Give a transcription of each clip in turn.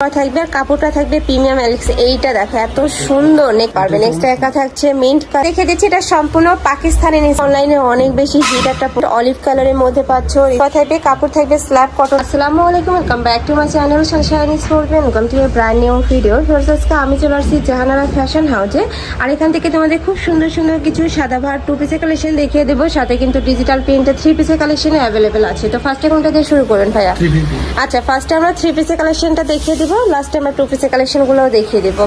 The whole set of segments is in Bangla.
থাকবে আর কাপড়টা থাকবে প্রিমিয়াম এলেক্স এইটা দেখো এত সুন্দর নেক পারবে। নেক্সট একা থাকছে মিন্ট দেখে দিচ্ছি এটা সম্পূর্ণ পাকিস্তানি অনলাইনে অনেক বেশি হিট একটা অলিভ কালারের মধ্যে পাচ্ছ। থাকবে কাপড় থাকবে স্ল্যাব কটন আসসালামু আলাইকুম welcome back to my channel sunshine welcome to brand new video আজকে আমি চলে আসছি জাহানারা ফ্যাশন হাউসে আর এখান থেকে তোমাদের খুব সুন্দর সুন্দর কিছু সাদা ভার টু পিসের কালেকশন দেখিয়ে দেবো। সাথে কিন্তু ডিজিটাল প্রিন্টের থ্রি পিসের কালেকশন অ্যাভেলেবেল আছে। তো ফার্স্টে কোনটা দিয়ে শুরু করবেন ভাইয়া? আচ্ছা ফার্স্টে আমরা থ্রি পিসের কালেকশনটা দেখিয়ে দিব। লাস্টে আমরা টু পিসের কালেকশনগুলোও দেখিয়ে দিব।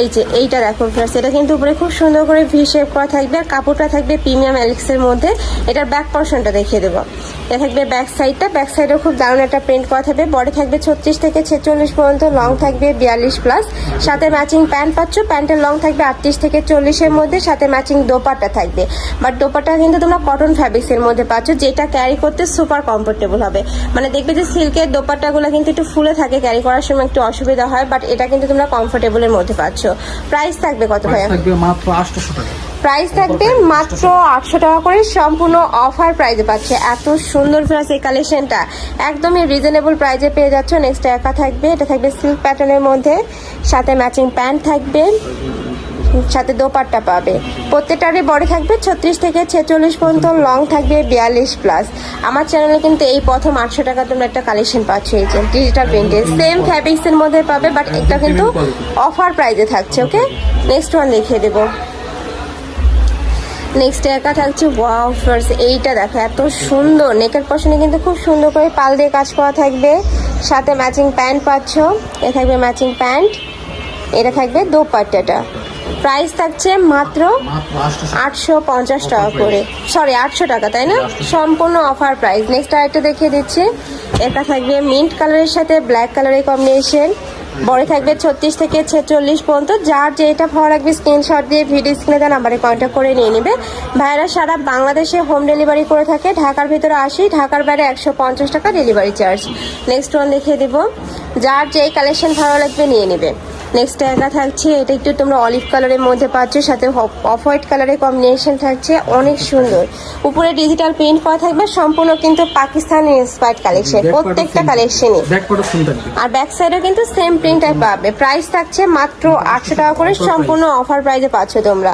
এই যে, এইটা দেখো ফ্রেন্ডস এটা কিন্তু উপরে খুব সুন্দর করে ভি শেপ করা থাকবে আর কাপড়টা থাকবে প্রিমিয়াম এলিক্সের মধ্যে। এটার ব্যাক পোর্শনটা দেখিয়ে দেবো। এটা থাকবে ব্যাক সাইডটা ব্যাক সাইডেও খুব দারুণ একটা প্রিন্ট করা থাকবে। বডি থাকবে ছত্রিশ থেকে ছেচল্লিশ পর্যন্ত লং থাকবে বিয়াল্লিশ প্লাস সাথে ম্যাচিং প্যান্ট পাচ্ছ প্যান্টের লং থাকবে আটত্রিশ থেকে চল্লিশের মধ্যে। সাথে ম্যাচিং দোপাট্টা থাকবে। বাট দোপাট্টা কিন্তু তোমরা কটন ফ্যাব্রিক্সের মধ্যে পাচ্ছ, যেটা ক্যারি করতে সুপার কমফোর্টেবল হবে। মানে দেখবে যে সিল্কের দোপাট্টাগুলো কিন্তু একটু ফুলে থাকে ক্যারি করার সময়, একটু অসুবিধা হয় বাট এটা কিন্তু তোমরা কমফোর্টেবলের মধ্যে পাচ্ছ। প্রাইস থাকবে কত ভাইয়া? থাকবে মাত্র আটশোশো টাকা। প্রাইস থাকবে মাত্র আটশো টাকা করে সম্পূর্ণ অফার প্রাইজে পাচ্ছে। এত সুন্দর ফ্রাস এই কালেকশনটা একদমই রিজনেবল প্রাইজে পেয়ে যাচ্ছ। নেক্সট একা থাকবে। এটা থাকবে সিল্ক প্যাটার্নের মধ্যে। সাথে ম্যাচিং প্যান্ট থাকবে। সাথে দোপাট্টা পাবে। প্রত্যেকটারই বডি থাকবে ছত্রিশ থেকে ছেচল্লিশ পর্যন্ত লং থাকবে বিয়াল্লিশ প্লাস আমার চ্যানেলে কিন্তু এই প্রথম আটশো টাকা তোমরা একটা কালেকশন পাচ্ছ এই যে ডিজিটাল প্রিন্টের সেম ফ্যাব্রিক্সের মধ্যে পাবে বাট এটা কিন্তু অফার প্রাইসে থাকছে ওকে নেক্সট ওয়ান দেখিয়ে দেবো। নেক্সট একা থাকছে ওয়াও ফার্স এইটা দেখো এত সুন্দর। নেকের পশনে কিন্তু খুব সুন্দর করে পাল দিয়ে কাজ করা থাকবে। সাথে ম্যাচিং প্যান্ট পাচ্ছ এ থাকবে ম্যাচিং প্যান্ট এটা থাকবে দোপাট্টাটা। প্রাইস থাকছে মাত্র আটশো পঞ্চাশ টাকা করে। সরি আটশো টাকা তাই না? সম্পূর্ণ অফার প্রাইস নেক্সট আরেকটা দেখিয়ে দিচ্ছি। এটা থাকবে মিন্ট কালারের সাথে ব্ল্যাক কালারের কম্বিনেশন বড় থাকবে ছত্রিশ থেকে ছেচল্লিশ পর্যন্ত। যার যেটা ভালো লাগবে স্ক্রিনশট দিয়ে ভিডিও স্ক্রিনে দেওয়া নাম্বারে কন্ট্যাক্ট করে নিয়ে নেবে। ভাইরা সারা বাংলাদেশে হোম ডেলিভারি করে থাকে। ঢাকার ভিতরে আসি ঢাকার বাইরে একশো পঞ্চাশ টাকা ডেলিভারি চার্জ নেক্সট ওয়ান দেখিয়ে দেবো। যার যেই কালেকশন ভালো লাগবে নিয়ে নেবে। নেক্সট একা থাকছে এটা একটু তোমরা অলিভ কালারের মধ্যে পাচ্ছ সাথে অফ হোয়াইট কালারের কম্বিনেশন থাকছে অনেক সুন্দর। উপরে ডিজিটাল প্রিন্ট করা থাকবে সম্পূর্ণ কিন্তু পাকিস্তানি ইন্সপায়ার্ড কালেকশন প্রত্যেকটা কালেকশনই আর ব্যাক সাইডেও কিন্তু সেম প্রিন্টাই পাবে। প্রাইস থাকছে মাত্র আটশো টাকা করে সম্পূর্ণ অফার প্রাইসে পাচ্ছ তোমরা।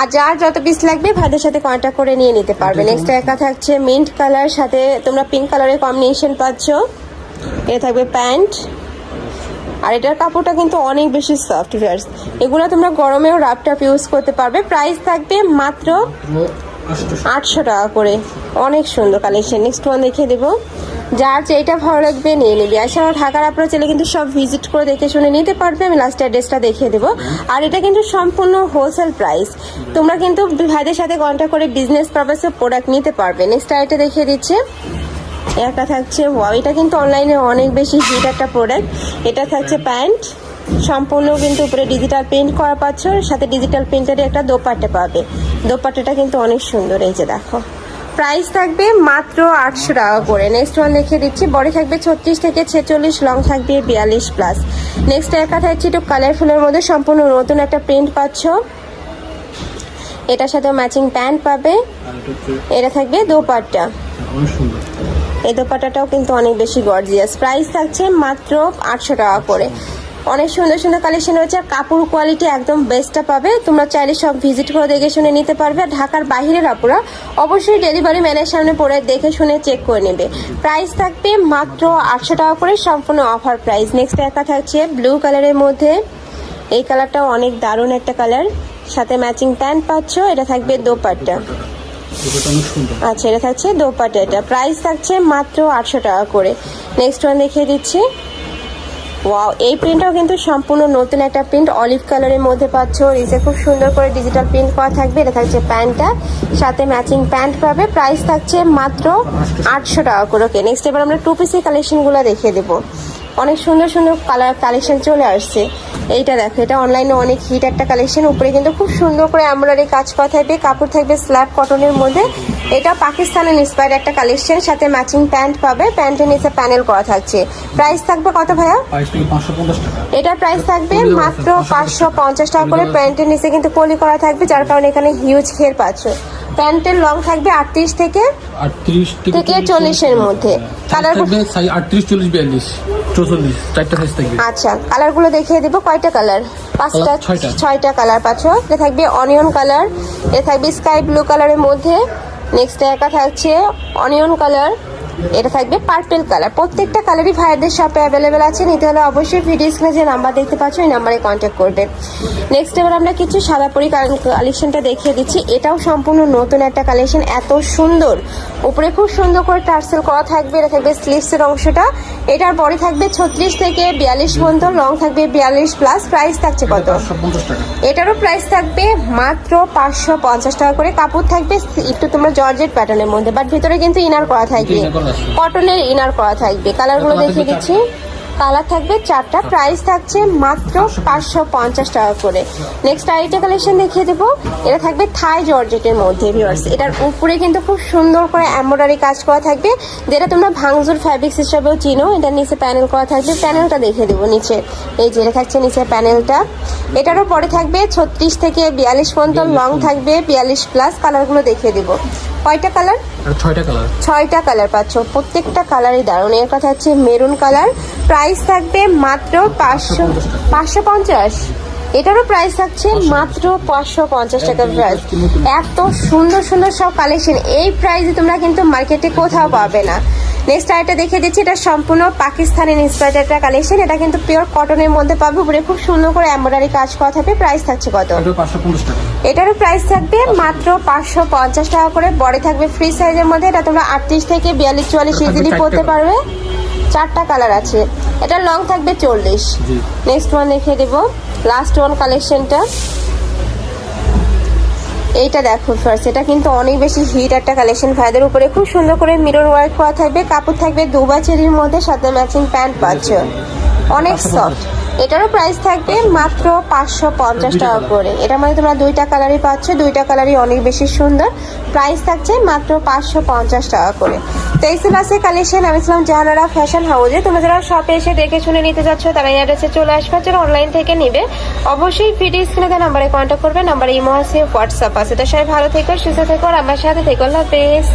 আর যার যত পিস লাগবে ভাইদের সাথে কন্ট্যাক্ট করে নিয়ে নিতে পারবে। নেক্সট একা থাকছে মিন্ট কালার সাথে তোমরা পিঙ্ক কালারের কম্বিনেশন পাচ্ছ। এ থাকবে প্যান্ট। আর এটার কাপড়টা কিন্তু অনেক বেশি সফট ভিয়ার্স এগুলো তোমরা গরমেও রাপ টাপ ইউজ করতে পারবে। প্রাইস থাকবে মাত্র আটশো টাকা করে। অনেক সুন্দর কালেকশন নেক্সট ওয়ান দেখিয়ে দেবো। যার যেটা ভালো লাগবে নিয়ে নিবি। এছাড়াও ঢাকার আপনারা চাইলে কিন্তু সব ভিজিট করে দেখে শুনে নিতে পারবে। আমি লাস্ট অ্যাড্রেসটা দেখিয়ে দেবো। আর এটা কিন্তু সম্পূর্ণ হোলসেল প্রাইস তোমরা কিন্তু ভাইদের সাথে কন্ট্যাক্ট করে বিজনেস পারপাসে প্রোডাক্ট নিতে পারবে। নেক্সট আরেকটা দেখিয়ে দিচ্ছে। একটা থাকছে এটা কিন্তু অনলাইনে অনেক বেশি হিট একটা প্রোডাক্ট এটা থাকছে প্যান্ট। সম্পূর্ণ কিন্তু উপরে ডিজিটাল প্রিন্ট করা পাচ্ছ সাথে ডিজিটাল প্রিন্টের একটা দোপাট্টা পাবে। দোপাট্টাটা কিন্তু অনেক সুন্দর এই যে দেখো। প্রাইস থাকবে মাত্র আটশো টাকা করে। নেক্সট ওয়ান দেখিয়ে দিচ্ছি বডি থাকবে ছত্রিশ থেকে ছেচল্লিশ লং থাকবে বিয়াল্লিশ প্লাস নেক্সট একা থাকছে একটু কালারফুলের মধ্যে সম্পূর্ণ নতুন একটা প্রিন্ট পাচ্ছ। এটার সাথে ম্যাচিং প্যান্ট পাবে। এটা থাকবে দোপাট্টা। এই দোপাটাটাও কিন্তু অনেক বেশি গর্জিয়াস প্রাইস থাকছে মাত্র আটশো টাকা করে। অনেক সুন্দর সুন্দর কালেকশন রয়েছে আর কাপড় কোয়ালিটি একদম বেস্টটা পাবে। তোমরা চাইলে সব ভিজিট করে দেখে শুনে নিতে পারবে। আর ঢাকার বাইরের আপুরা অবশ্যই ডেলিভারি ম্যানের সামনে পড়ে দেখে শুনে চেক করে নেবে। প্রাইস থাকবে মাত্র আটশো টাকা করে সম্পূর্ণ অফার প্রাইস নেক্সট একা থাকছে ব্লু কালারের মধ্যে। এই কালারটাও অনেক দারুণ একটা কালার সাথে ম্যাচিং প্যান্ট পাচ্ছ, এটা থাকবে সুন্দর আচ্ছা এটা থাকছে দোপাট্টা। এটা প্রাইস থাকছে মাত্র আটশো টাকা করে। নেক্সট ওয়ান দেখিয়ে দিচ্ছি। ওয়াও এই প্রিন্টটাও কিন্তু সম্পূর্ণ নতুন একটা প্রিন্ট অলিভ কালারের মধ্যে পাচ্ছ। নিচে খুব সুন্দর করে ডিজিটাল প্রিন্ট করা থাকবে। এটা থাকছে প্যান্টটা সাথে ম্যাচিং প্যান্ট পাবে। প্রাইস থাকছে মাত্র আটশো টাকা করে। ওকে নেক্সট এবার আমরা টু পিসের কালেকশনগুলো দেখিয়ে দেবো। অনেক সুন্দর সুন্দর কালার কালেকশন চলে আসছে। এইটা দেখো এটা অনলাইনে অনেক হিট একটা কালেকশন উপরে কিন্তু খুব সুন্দর করে এমব্রয়ডারি কাজ করা থাকবে কাপড় থাকবে স্ল্যাব কটনের মধ্যে। এটা পাকিস্তানের ইন্সপায়ার একটা কালেকশন সাথে ম্যাচিং প্যান্ট পাবে। প্যান্টের নিচে প্যানেল করা থাকছে। প্রাইস থাকবে কত ভাইয়া? এটার প্রাইস থাকবে মাত্র পাঁচশো পঞ্চাশ টাকা। করে। প্যান্টের নিচে কিন্তু কলি করা থাকবে যার কারণে এখানে হিউজ ঘের পাচ্ছ। প্যান্টের লং থাকবে আটত্রিশ থেকে আটত্রিশ থেকে চল্লিশের মধ্যে। কালার কালার- আটত্রিশ চল্লিশ বিয়াল্লিশ চৌচল্লিশ চারটা সাইজ থাকবে। আচ্ছা কালারগুলো দেখিয়ে দেবো কয়টা কালার পাঁচটা ছয়টা। ছয়টা কালার পাচ্ছ। এটা থাকবে অনিয়ন কালার এটা থাকবে স্কাই ব্লু কালারের মধ্যে। নেক্সট একা থাকছে অনিয়ন কালার এটা থাকবে পার্পেল কালার প্রত্যেকটা কালারই ভাইয়াদের শপে অ্যাভেলেবেল আছে। নিতে হলে অবশ্যই ভিডিও স্ক্রিনে যে নাম্বার দেখতে পাচ্ছ ওই নাম্বারে কন্ট্যাক্ট করবে। নেক্সট এবার আমরা কিছু সাদা পরি কালেকশনটা দেখিয়ে দিচ্ছি। এটাও সম্পূর্ণ নতুন একটা কালেকশন এত সুন্দর। উপরে খুব সুন্দর করে টার্সেল করা থাকবে। এটা থাকবে স্লিভসের অংশটা। এটার পরে থাকবে ছত্রিশ থেকে বিয়াল্লিশ পর্যন্ত। লং থাকবে বিয়াল্লিশ প্লাস প্রাইস থাকছে কত? এটারও প্রাইস থাকবে মাত্র পাঁচশো পঞ্চাশ টাকা করে। কাপড় থাকবে একটু তোমরা জর্জেট প্যাটার্নের মধ্যে বাট ভিতরে কিন্তু ইনার করা থাকবে। কটনের ইনার করা থাকবে। কালারগুলো কালার দেখিয়ে দিচ্ছি। কালার থাকবে চারটা। প্রাইস থাকছে মাত্র পাঁচশো পঞ্চাশ। টাকা করে। নেক্সট আরেকটা কালেকশন দেখিয়ে দেবো। এটা থাকবে থাই জর্জেটের মধ্যে ভিউয়ার্স এটার উপরে কিন্তু খুব সুন্দর করে এমব্রয়ডারি কাজ করা থাকবে। যেটা তোমরা ভাঙজুর ফ্যাব্রিক্স হিসাবেও চিনো। এটার নিচে প্যানেল করা থাকবে। প্যানেলটা দেখিয়ে দেবো নিচে। এই যে থাকছে নিচে প্যানেলটা এটারও পরে থাকবে ছত্রিশ থেকে বিয়াল্লিশ পর্যন্ত লং থাকবে বিয়াল্লিশ প্লাস কালারগুলো দেখিয়ে দেবো। কয়টা কালার? ছয়টা কালার। ছয়টা কালার পাচ্ছ। প্রত্যেকটা কালারই দারুণ। এর কথা হচ্ছে মেরুন কালার। প্রাইস থাকবে মাত্র পাঁচশো পাঁচশো পঞ্চাশ। এটারও প্রাইস থাকছে মাত্র পাঁচশো পঞ্চাশ টাকার প্রাইস। এত সুন্দর সুন্দর সব কালেকশন এই প্রাইসে তোমরা কিন্তু মার্কেটে কোথাও পাবে না। নেক্সট আইটা দেখে দিচ্ছি এটা সম্পূর্ণ পাকিস্তানি ইন্সপায়ার্ড একটা কালেকশন এটা কিন্তু পিওর কটনের মধ্যে পাবে উপরে খুব সুন্দর করে এমব্রয়ডারি কাজ করা থাকবে। প্রাইস থাকছে কত? এটারও প্রাইস থাকবে মাত্র পাঁচশো পঞ্চাশ টাকা করে। বড় থাকবে ফ্রি সাইজের মধ্যে। এটা তোমরা আটত্রিশ থেকে বিয়াল্লিশ চুয়াল্লিশ ইজিলি চারটে পরতে পারবে। চারটা কালার আছে। এটা লং থাকবে চল্লিশ। জি। নেক্সট ওয়ান দেখিয়ে দেবো। লাস্ট ওয়ান কালেকশনটা এইটা দেখো ফার্স্ট এটা কিন্তু অনেক বেশি হিট একটা কালেকশন ভাইদের উপরে খুব সুন্দর করে মিরর ওয়ার্ক করা থাকবে কাপড় থাকবে দুবা চেরির মধ্যে সাথে ম্যাচিং প্যান্ট পাচ্ছ। অনেক সফট এটারও প্রাইস থাকবে মাত্র পাঁচশো পঞ্চাশ টাকা করে। এটার মধ্যে তোমরা দুইটা কালারই পাচ্ছ দুইটা কালারই অনেক বেশি সুন্দর। প্রাইস থাকছে মাত্র পাঁচশো পঞ্চাশ টাকা করে। তো এই ছিল আছে কালেকশন আমি ছিলাম জাহানারা ফ্যাশন হাউজে তোমরা যারা শপে এসে দেখে শুনে নিতে যাচ্ছ, তারা এই অ্যাড্রেসে চলে আসবে, যারা অনলাইন থেকে নিবে। অবশ্যই ভিডিও স্ক্রিনে দেওয়া নাম্বারে কন্ট্যাক্ট করবে নাম্বারে ইমো আছে হোয়াটসঅ্যাপ আছে। তো সবাই ভালো থেকো, সুস্থ থেকো, আর আমার সাথে থেকো। আল্লাহ হাফেজ।